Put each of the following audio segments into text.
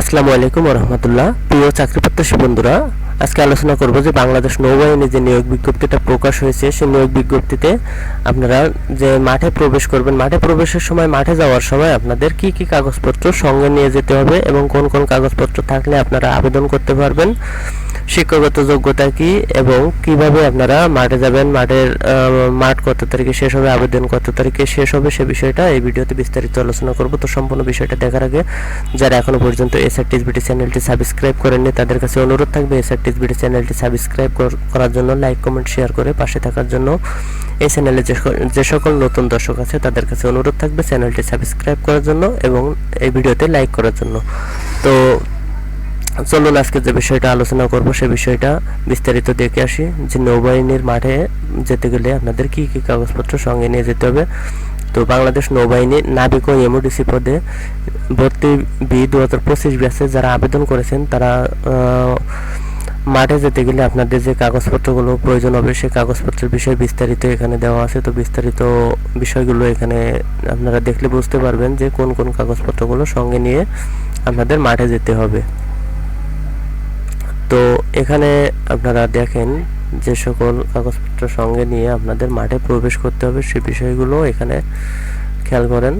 আসসালামু আলাইকুম রহমতুল্লাহ। প্রিয় চাকরি প্রত্যাশী বন্ধুরা আজকে আলোচনা করব যে বাংলাদেশ নৌবাহিনী যে নিয়োগ বিজ্ঞপ্তিটা প্রকাশ হয়েছে সেই নিয়োগ বিজ্ঞপ্তিতে আপনারা যে মাঠে প্রবেশ করবেন, মাঠে প্রবেশের সময়, মাঠে যাওয়ার সময় আপনাদের কি কি কাগজপত্র সঙ্গে নিয়ে যেতে হবে এবং কোন কোন কাগজপত্র থাকলে আপনারা আবেদন করতে পারবেন, শিক্ষাগত যোগ্যতা কি এবং কীভাবে আপনারা মাঠে যাবেন, মাঠের মাঠ কত তারিখে শেষ হবে, আবেদন কত তারিখে শেষ হবে সে বিষয়টা এই ভিডিওতে বিস্তারিত আলোচনা করব। তো সম্পূর্ণ বিষয়টা দেখার আগে যারা এখনও পর্যন্ত এসআরটিস বিটি চ্যানেলটি সাবস্ক্রাইব করেননি, তাদের কাছে অনুরোধ থাকবে এসআরটিস বিটি চ্যানেলটি সাবস্ক্রাইব করার জন্য লাইক কমেন্ট শেয়ার করে পাশে থাকার জন্য এই চ্যানেলে যে সকল- নতুন দর্শক আছে তাদের কাছে অনুরোধ থাকবে চ্যানেলটি সাবস্ক্রাইব করার জন্য এবং এই ভিডিওতে লাইক করার জন্য। তো চলুন আজকে যে বিষয়টা আলোচনা করব সে বিষয়টা বিস্তারিত দেখে আসি। যে নৌবাহিনীর মাঠে যেতে গেলে আপনাদের কি কি কাগজপত্র সঙ্গে নিয়ে যেতে হবে? তো বাংলাদেশ নৌবাহিনী নাবিক ও এমওডিসি পদে ভর্তি বি দু হাজার পঁচিশ ব্যাচে যারা আবেদন করেছেন তারা মাঠে যেতে গেলে আপনাদের যে কাগজপত্রগুলো প্রয়োজন হবে, সেই কাগজপত্রের বিষয়ে বিস্তারিত এখানে দেওয়া আছে। তো বিস্তারিত বিষয়গুলো এখানে আপনারা দেখলে বুঝতে পারবেন যে কোন কোন কাগজপত্রগুলো সঙ্গে নিয়ে আপনাদের মাঠে যেতে হবে। তো এখানে আপনারা দেখেন যে সকল কাগজপত্র সঙ্গে নিয়ে আপনাদের মাঠে প্রবেশ করতে হবে সেই বিষয়গুলো এখানে খেয়াল করেন।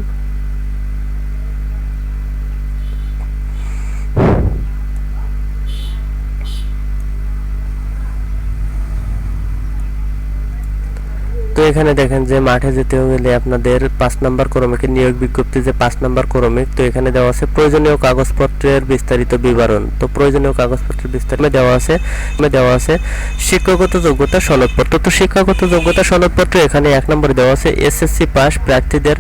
তো এখানে দেখেন যে মাঠে যেতে গেলে আপনাদের পাঁচ নাম্বার ক্রমিকের নিয়োগ বিজ্ঞপ্তি যে পাঁচ নাম্বার ক্রমিক, তো এখানে দেওয়া আছে প্রয়োজনীয় কাগজপত্রের বিস্তারিত বিবরণ। তো প্রয়োজনীয় কাগজপত্রের বিস্তারিত দেওয়া আছে দেওয়া আছে শিক্ষাগত যোগ্যতা সনদপত্র। তো শিক্ষাগত যোগ্যতা সনদপত্র এখানে এক নম্বরে দেওয়া আছে এসএসসি পাস প্রার্থীদের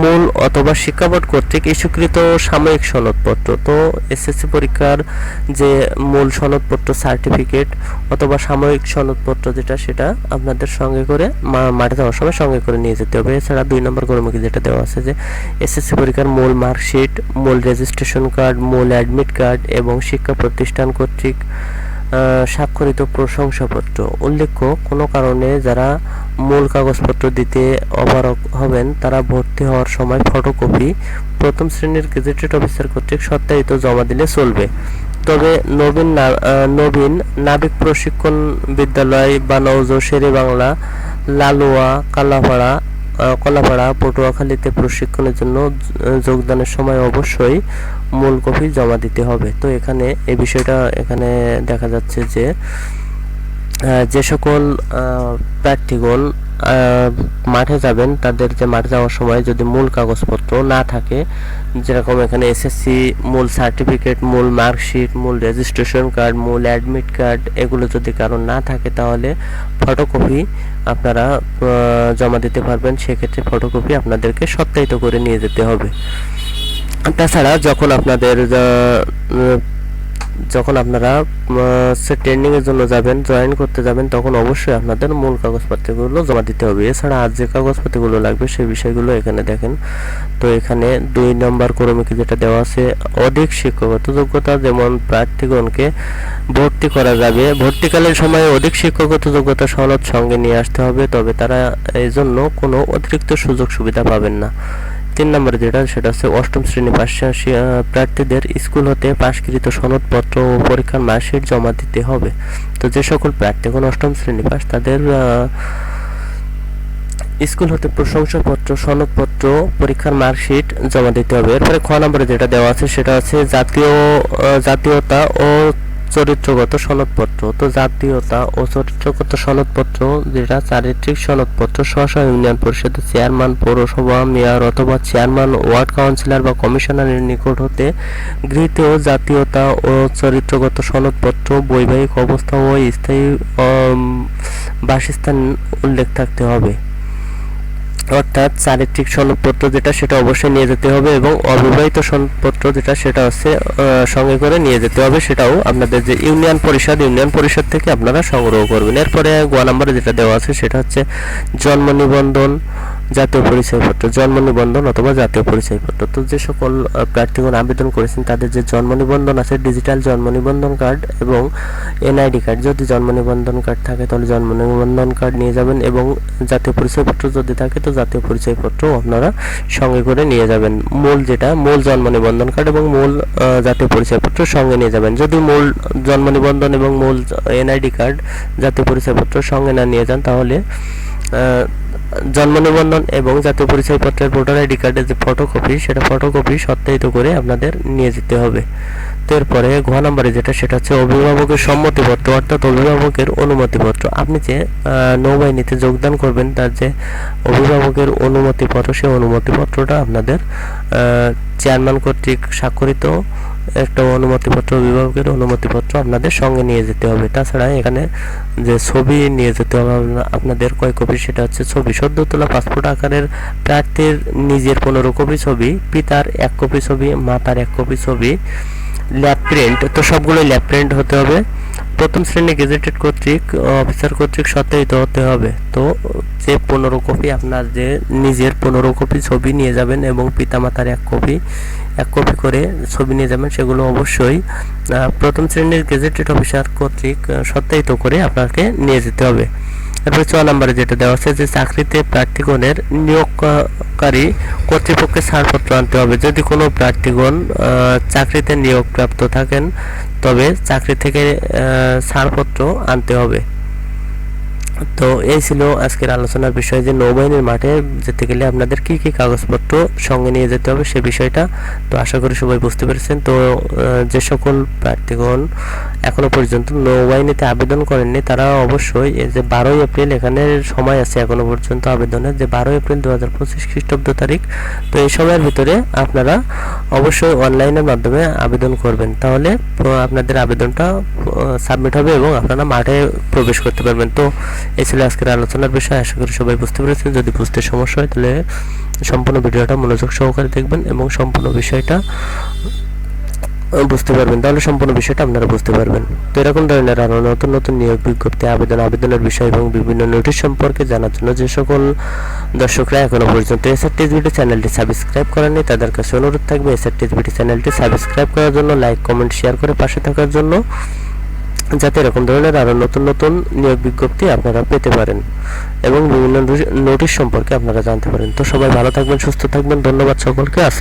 মূল অথবা শিক্ষা বোর্ড কর্তৃক ইস্যুকৃত সাময়িক সনদপত্র। তো এসএসসি পরীক্ষার যে মূল সনদপত্র সার্টিফিকেট অথবা সাময়িক সনদপত্র যেটা, সেটা আপনাদের সঙ্গে করে মাঠে যাওয়ার সময় সঙ্গে করে নিয়ে যেতে হবে। এছাড়া দুই নম্বর কর্মকে যেটা দেওয়া আছে যে, এসএসসি পরীক্ষার মূল মার্কশিট, মূল রেজিস্ট্রেশন কার্ড মূল অ্যাডমিট কার্ড এবং শিক্ষা প্রতিষ্ঠান কর্তৃক স্বাক্ষরিত প্রশংসাপত্র। উল্লেখ্য, কোনো কারণে যারা মূল কাগজপত্র দিতে অপারক হবেন, তারা ভর্তি হওয়ার সময় ফটোকপি প্রথম শ্রেণির গেজেটেড অফিসার কর্তৃক সত্যায়িত জমা দিলে চলবে। তবে নবীন নবীন নাবিক প্রশিক্ষণ বিদ্যালয় বা নৌজ শেরে বাংলা লালুয়া, কালাপাড়া কলাপাড়া, পটুয়াখালীতে প্রশিক্ষণের জন্য যোগদানের সময় অবশ্যই মূল কপি জমা দিতে হবে। তো এখানে এই বিষয়টা এখানে দেখা যাচ্ছে যে যে সকল প্রার্থীগণ মাঠে যাবেন, তাদের যে মাঠে যাওয়ার সময় যদি মূল কাগজপত্র না থাকে, যেরকম এখানে এসএসসি মূল সার্টিফিকেট মূল মার্কশিট মূল রেজিস্ট্রেশন কার্ড মূল অ্যাডমিট কার্ড এগুলো যদি কারও না থাকে তাহলে ফটোকপি আপনারা জমা দিতে পারবেন। সেক্ষেত্রে ফটোকপি আপনাদেরকে সত্যায়িত করে নিয়ে যেতে হবে। তাছাড়া যখন আপনাদের যখন আপনারা সে ট্রেনিং এর জন্য যাবেন জয়েন করতে যাবেন, তখন অবশ্যই আপনাদের মূল কাগজপত্রগুলো জমা দিতে হবে। এছাড়া আর যে কাগজপত্রগুলো লাগবে, সেই বিষয়গুলো এখানে দেখেন। তো এখানে দুই নম্বর ক্রমিকে যেটা দেওয়া আছে, অধিক শিক্ষাগত যোগ্যতা, যেমন প্রার্থীগণকে ভর্তি করা যাবে। ভর্তিকালীন সময়ে অধিক শিক্ষাগত যোগ্যতা সনদ সঙ্গে নিয়ে আসতে হবে, তবে তারা এই জন্য কোনো অতিরিক্ত সুযোগ সুবিধা পাবেন না। তিন নম্বরে যেটা, সেটা হচ্ছে অষ্টম শ্রেণি পাশ প্রার্থীদের স্কুল হতে পাশকৃত সনদপত্র ও পরীক্ষার মার্কশিট জমা দিতে হবে। তো যে সকল প্রার্থীগণ অষ্টম শ্রেণি পাশ, তাদের স্কুল হতে প্রশংসাপত্র, সনদপত্র, পরীক্ষার মার্কশিট জমা দিতে হবে। এরপরে খ নম্বরে যেটা দেওয়া আছে, সেটা হচ্ছে জাতীয় জাতীয়তা ও চরিত্রগত সনদপত্র তো জাতীয়তা ও চরিত্রগত সনদপত্র যেটা চারিত্রিক সনদপত্র স্ব ইউনিয়ন পরিষদের চেয়ারম্যান, পৌরসভা, মেয়র অথবা চেয়ারম্যান, ওয়ার্ড কাউন্সিলর বা কমিশনারের নিকট হতে গৃহীত জাতীয়তা ও চরিত্রগত সনদপত্র বৈবাহিক অবস্থা ও স্থায়ী বাসস্থান উল্লেখ থাকতে হবে। অর্থাৎ চারিত্রিক সনদপত্র যেটা, সেটা অবশ্যই নিয়ে যেতে হবে এবং অবিবাহিত সনদপত্র যেটা, সেটা হচ্ছে সঙ্গে করে নিয়ে যেতে হবে। সেটাও আপনাদের যে ইউনিয়ন পরিষদ ইউনিয়ন পরিষদ থেকে আপনারা সংগ্রহ করবেন। এরপরে গ নাম্বারে যেটা দেওয়া আছে, সেটা হচ্ছে জন্ম নিবন্ধন জাতীয় পরিচয়পত্র, জন্ম নিবন্ধন অথবা জাতীয় পরিচয়পত্র। তো যে সকল প্রার্থীগণ আবেদন করেছেন, তাদের যে জন্ম নিবন্ধন আছে ডিজিটাল জন্ম নিবন্ধন কার্ড এবং এনআইডি কার্ড যদি জন্ম নিবন্ধন কার্ড থাকে, তাহলে জন্ম নিবন্ধন কার্ড নিয়ে যাবেন এবং জাতীয় পরিচয়পত্র যদি থাকে, তো জাতীয় পরিচয়পত্র আপনারা সঙ্গে করে নিয়ে যাবেন। মূল যেটা, মূল জন্ম নিবন্ধন কার্ড এবং মূল জাতীয় পরিচয়পত্র সঙ্গে নিয়ে যাবেন। যদি মূল জন্ম নিবন্ধন এবং মূল এনআইডি কার্ড জাতীয় পরিচয়পত্র সঙ্গে না নিয়ে যান, তাহলে জন্ম নিবন্ধন এবং জাতীয় পরিচয়পত্রের ভোটার আইডি কার্ডের যে ফটোকপি সেটা ফটোকপি সত্যায়িত করে আপনাদের নিয়ে যেতে হবে। এরপরে ঘ নম্বরে যেটা, সেটা হচ্ছে অভিভাবকের সম্মতিপত্র, অর্থাৎ অভিভাবকের অনুমতিপত্র। আপনি যে নৌবাহিনীতে যোগদান করবেন, তার যে অভিভাবকের অনুমতিপত্র সেই অনুমতিপত্রটা আপনাদের চেয়ারম্যান কর্তৃক স্বাক্ষরিত একটা অনুমতিপত্র, বিভাগের অনুমতিপত্র আপনাদের সঙ্গে নিয়ে যেতে হবে। তাছাড়া এখানে যে ছবি নিয়ে যেতে হবে আপনাদের কয় কপি সেটা হচ্ছে ছবি। সদ্য তোলা পাসপোর্ট আকারের প্রার্থীর নিজের পনেরো কপি ছবি, পিতার এক কপি ছবি, মাতার এক কপি ছবি, ল্যাব প্রিন্ট। তো সবগুলো ল্যাব প্রিন্ট হতে হবে। প্রথম শ্রেণি গেজেটেড কর্তৃক অফিসার কর্তৃক সত্যায়িত হতে হবে। তো যে পনেরো কপি আপনার যে নিজের পনেরো কপি ছবি নিয়ে যাবেন এবং পিতামাতার এক কপি এক কপি করে ছবি নিয়ে যাবেন, সেগুলো অবশ্যই প্রথম শ্রেণির গেজেটেড অফিসার কর্তৃক সত্যায়িত করে আপনাকে নিয়ে যেতে হবে। এরপরে ছ নম্বরে যেটা দেওয়া আছে যে চাকরিতে প্রার্থীগণের নিয়োগকারী কর্তৃপক্ষের ছাড়পত্র আনতে হবে। যদি কোনো প্রার্থীগণ চাকরিতে নিয়োগপ্রাপ্ত থাকেন, তবে চাকরি থেকে ছাড়পত্র আনতে হবে। তো এই ছিল আজকের আলোচনার বিষয় যে নৌবাহিনীর মাঠে যেতে গেলে আপনাদের কি কি কাগজপত্র সঙ্গে নিয়ে যেতে হবে সে বিষয়টা। তো আশা করি সবাই বুঝতে পেরেছেন। তো যে সকল প্রার্থীগণ এখনও পর্যন্ত নৌবাহিনীতে আবেদন করেননি, তারা অবশ্যই যে বারোই এপ্রিল এখানে সময় আছে এখনও পর্যন্ত আবেদনের, যে বারোই এপ্রিল দু হাজার পঁচিশ খ্রিস্টাব্দ তারিখ, তো এই সময়ের ভিতরে আপনারা অবশ্যই অনলাইনের মাধ্যমে আবেদন করবেন। তাহলে আপনাদের আবেদনটা সাবমিট হবে এবং আপনারা মাঠে প্রবেশ করতে পারবেন। তো এই ছিল আজকের আলোচনার বিষয়। আশা করি সবাই বুঝতে পেরেছেন। যদি বুঝতে সমস্যা হয়, তাহলে সম্পূর্ণ ভিডিওটা মনোযোগ সহকারে দেখবেন এবং সম্পূর্ণ বিষয়টা বুঝতে পারবেন। তাহলে সম্পূর্ণ বিষয়টা আপনারা বুঝতে পারবেন। তো এরকম ধরনের আরও নতুন নতুন নিয়োগ বিজ্ঞপ্তি, আবেদন, আবেদনের বিষয় এবং বিভিন্ন নোটিশ সম্পর্কে জানার জন্য যে সকল দর্শকরা এখনও পর্যন্ত এস এসআর টিভিটি চ্যানেলটি সাবস্ক্রাইব করেননি, তাদের কাছে অনুরোধ থাকবে এস এসআর টিভিটি চ্যানেলটি সাবস্ক্রাইব করার জন্য, লাইক, কমেন্ট, শেয়ার করে পাশে থাকার জন্য। যাতে এরকম ধরনের আরও নতুন নতুন নিয়োগ বিজ্ঞপ্তি আপনারা পেতে পারেন এবং বিভিন্ন নোটিশ সম্পর্কে আপনারা জানতে পারেন। তো সবাই ভালো থাকবেন, সুস্থ থাকবেন। ধন্যবাদ সকলকে। আসসালাম